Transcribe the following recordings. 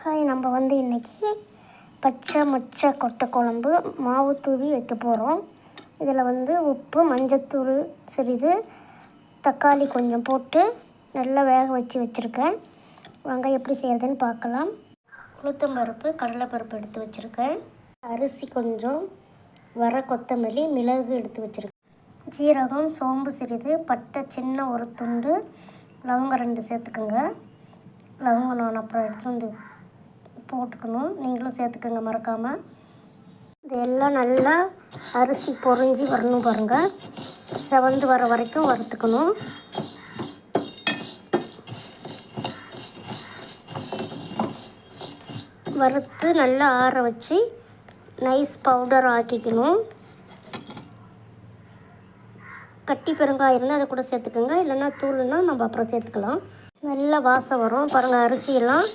Hi நம்ம வந்து இன்றைக்கி பச்சை மொச்சை கொட்டை குழம்பு மாவு தூவி வைக்க போகிறோம் இதில் வந்து உப்பு மஞ்சத்தூள் சிறிது தக்காளி கொஞ்சம் போட்டு நல்லா வேக வச்சு வச்சுருக்கேன். வாங்க எப்படி செய்கிறதுன்னு பார்க்கலாம். உளுத்தம்பருப்பு கடலைப்பருப்பு எடுத்து வச்சுருக்கேன். அரிசி கொஞ்சம் வர கொத்தமல்லி மிளகு எடுத்து வச்சுருக்கேன். ஜீரகம் சோம்பு சிறிது பட்டை சின்ன ஒரு துண்டு லவங்கம் ரெண்டு சேர்த்துக்கோங்க. லவங்கம் நான் அப்புறம் எடுத்து வந்து போட்டுக்கணும். நீங்களும் சேர்த்துக்கோங்க மறக்காமல் இது எல்லாம் நல்லா அரிசி பொறிஞ்சி வரணும் பாருங்கள் செவந்து வர வரைக்கும் வறுத்துக்கணும். வறுத்து நல்லா ஆற வச்சு நைஸ் பவுடர் ஆக்கிக்கணும். கட்டி பெருங்காயம் இருந்தால் அதை கூட சேர்த்துக்கோங்க. இல்லைன்னா தூளுன்னா நம்ம அப்புறம் சேர்த்துக்கலாம். நல்லா வாசம் வரும். பாருங்கள் அரிசியெல்லாம்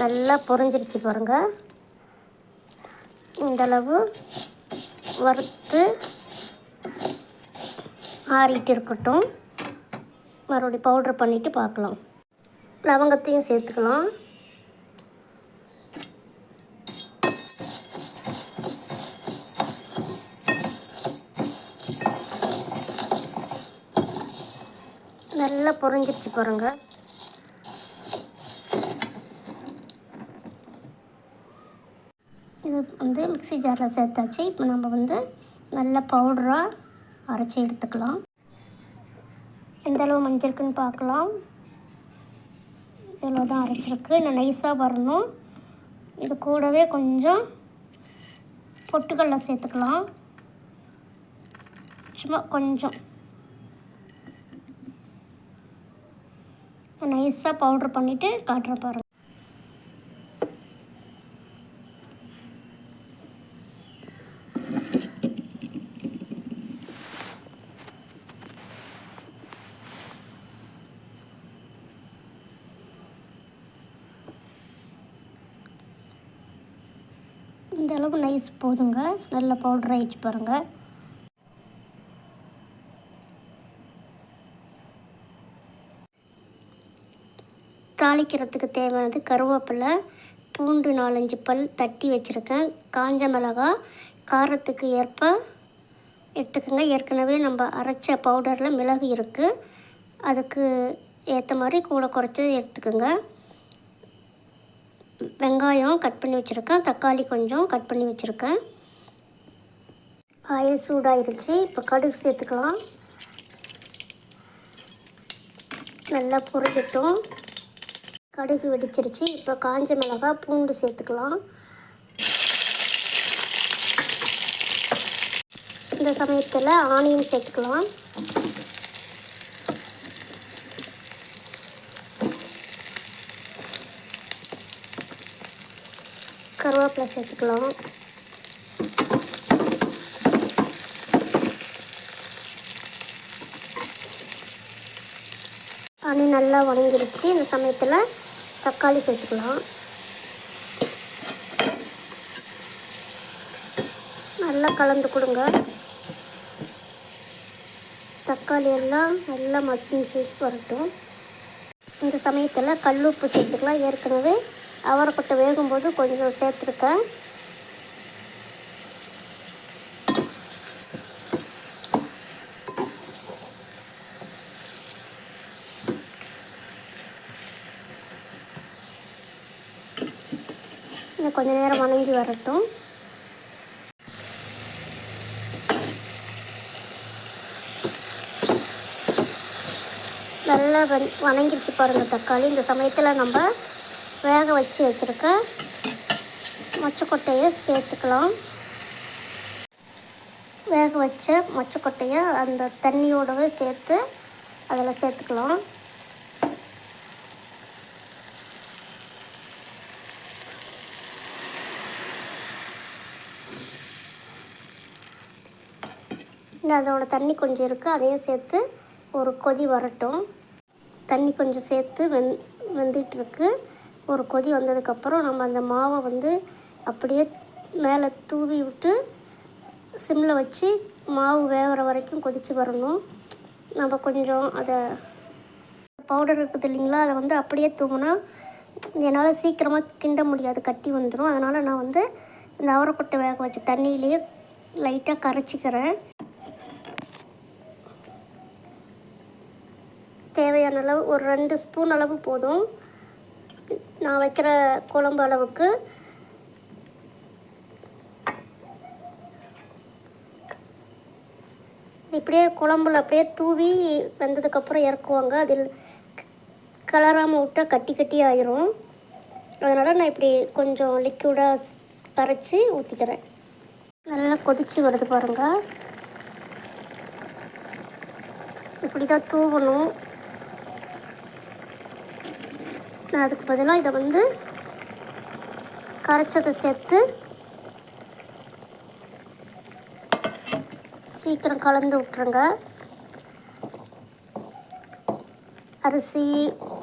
நல்லா பொரிஞ்சிருச்சு பாருங்கள் இந்தளவு வறுத்து ஆறிட்டு இருக்கட்டும். மறுபடியும் பவுட்ரு பண்ணிவிட்டு பார்க்கலாம். லவங்கத்தையும் சேர்த்துக்கலாம். நல்லா பொரிஞ்சிருச்சு பாருங்கள் இது வந்து மிக்சி ஜாரில் சேர்த்தாச்சு. இப்போ நம்ம வந்து நல்ல பவுடராக அரைச்சி எடுத்துக்கலாம். எந்த அளவு மஞ்சளுக்குன்னு பார்க்கலாம். இவ்வளோ தான் அரைச்சிருக்கு. இன்னும் நைஸாக வரணும். இது கூடவே கொஞ்சம் பொட்டுக்கடலை சேர்த்துக்கலாம். சும்மா கொஞ்சம். நைஸாக பவுட்ரு பண்ணிவிட்டு காட்டுற பாருங்கள் இந்த அளவு நைஸ் போதுங்க. நல்ல பவுடர் ஆயிடுச்சு பாருங்கள் தாளிக்கிறதுக்கு தேவையானது கருவேப்பிலை பூண்டு நாலஞ்சு பல் தட்டி வச்சுருக்கேன். காஞ்ச மிளகா காரத்துக்கு ஏற்ப எடுத்துக்கோங்க. ஏற்கனவே நம்ம அரைச்ச பவுடரில் மிளகு இருக்குது அதுக்கு ஏற்ற மாதிரி கூட குறைச்சி எடுத்துக்கோங்க. வெங்காயம் கட் பண்ணி வச்சுருக்கேன். தக்காளி கொஞ்சம் கட் பண்ணி வச்சுருக்கேன். ஆயில் சூடாயிருச்சு. இப்போ கடுகு சேர்த்துக்கலாம். நல்லா பொருட்டும் கடுகு வெடிச்சிருச்சு. இப்போ காஞ்ச மிளகாய் பூண்டு சேர்த்துக்கலாம். இந்த சமயத்தில் ஆனியன் சேர்த்துக்கலாம். கருவேப்பிலை சேர்த்துக்கலாம். தண்ணி நல்லா வணங்கிருச்சு. இந்த சமயத்தில் தக்காளி சேர்த்துக்கலாம். நல்லா கலந்து கொடுங்க. தக்காளி எல்லாம் நல்லா மசிஞ்சு வரட்டும். இந்த சமயத்தில் கல் உப்பு சேர்த்துக்கலாம். ஏற்கனவே அவரைக்கொட்டை வேகும்போது கொஞ்சம் சேர்த்துருக்கேன் இன்னும் கொஞ்ச நேரம் வணங்கி வரட்டும். நல்லா வந் வணங்கிருச்சு பாருங்கள் தக்காளி. இந்த சமயத்தில் நம்ம வேக வச்சு வச்சுருக்க. மொச்சக்கொட்டையை சேர்த்துக்கலாம். வேக வச்ச மொச்சக்கொட்டையை அந்த தண்ணியோடவே சேர்த்து அதில் சேர்த்துக்கலாம். இன்னும் அதோட தண்ணி கொஞ்சம் இருக்குது அதையும் சேர்த்து ஒரு கொதி வரட்டும். தண்ணி கொஞ்சம் சேர்த்து வெந் வெந்துட்டுருக்கு ஒரு கொதி வந்ததுக்கப்புறம் நம்ம அந்த மாவை வந்து அப்படியே மேலே தூவி விட்டு சிம்மில் வச்சு மாவு வேகிற வரைக்கும் கொதித்து வரணும். நம்ம கொஞ்சம் அதை பவுடர் இருக்குது இல்லைங்களா? அதை வந்து அப்படியே தூங்கினா என்னால் சீக்கிரமாக கிண்ட முடியாது கட்டி வந்துடும் அதனால் நான் வந்து இந்த அவரைக்கொட்டை வேக வச்ச தண்ணியிலேயே லைட்டாக கரைச்சிக்கிறேன். தேவையான அளவு ஒரு ரெண்டு ஸ்பூன் அளவு போதும். நான் வைக்கிற குழம்பு அளவுக்கு இப்படியே குழம்புல அப்படியே தூவி வெந்ததுக்கப்புறம் இறக்குவாங்க. அதில் கலராமல் விட்டால் கட்டி கட்டி ஆயிரும். அதனால் நான் இப்படி கொஞ்சம் லிக்விடாக கரைச்சி ஊற்றிக்கிறேன் நல்லா கொதித்து வருது பாருங்கள் இப்படி தான் தூவணும். நான் அதுக்கு பதிலாக இதை வந்து கரைச்சதை சேர்த்து சீக்கிரம் கலந்து விட்ருங்க அரிசி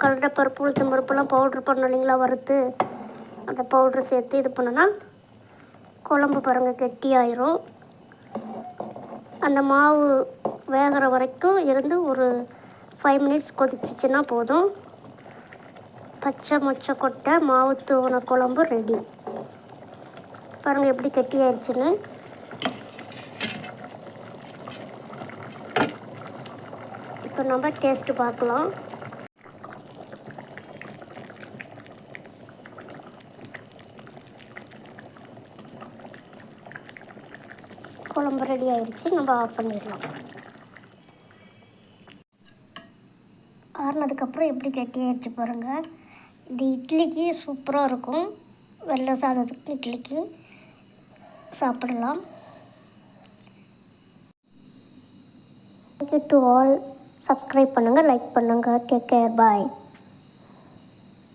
கடலைப்பருப்பு உளுத்தம் பருப்புலாம் பவுட்ரு பண்ணோம் இல்லைங்களா வறுத்து. அந்த பவுட்ரு சேர்த்து இது பண்ணோன்னா குழம்பு பாருங்கள் கெட்டியாயிரும். அந்த மாவு வேகிற வரைக்கும் இருந்து ஒரு ஃபைவ் மினிட்ஸ் கொதிச்சிச்சின்னா போதும். பச்சை மொச்சை கொட்டை மாவு தூவன குழம்பு ரெடி பாருங்கள் எப்படி கெட்டியாயிருச்சுன்னு. இப்போ நம்ம டேஸ்ட்டு பார்க்கலாம். குழம்பு ரெடி ஆயிடுச்சு நம்ம ஆஃப் பண்ணிடலாம். ஆறுனதுக்கப்புறம் எப்படி கெட்டியாயிருச்சு பாருங்கள் இந்த இட்லிக்கு சூப்பராக இருக்கும். வெள்ளை சாதத்துக்கு இட்லிக்கு சாப்பிடலாம். Thank you to all subscribe பண்ணுங்கள் லைக் பண்ணுங்கள் டேக் கேர் பாய்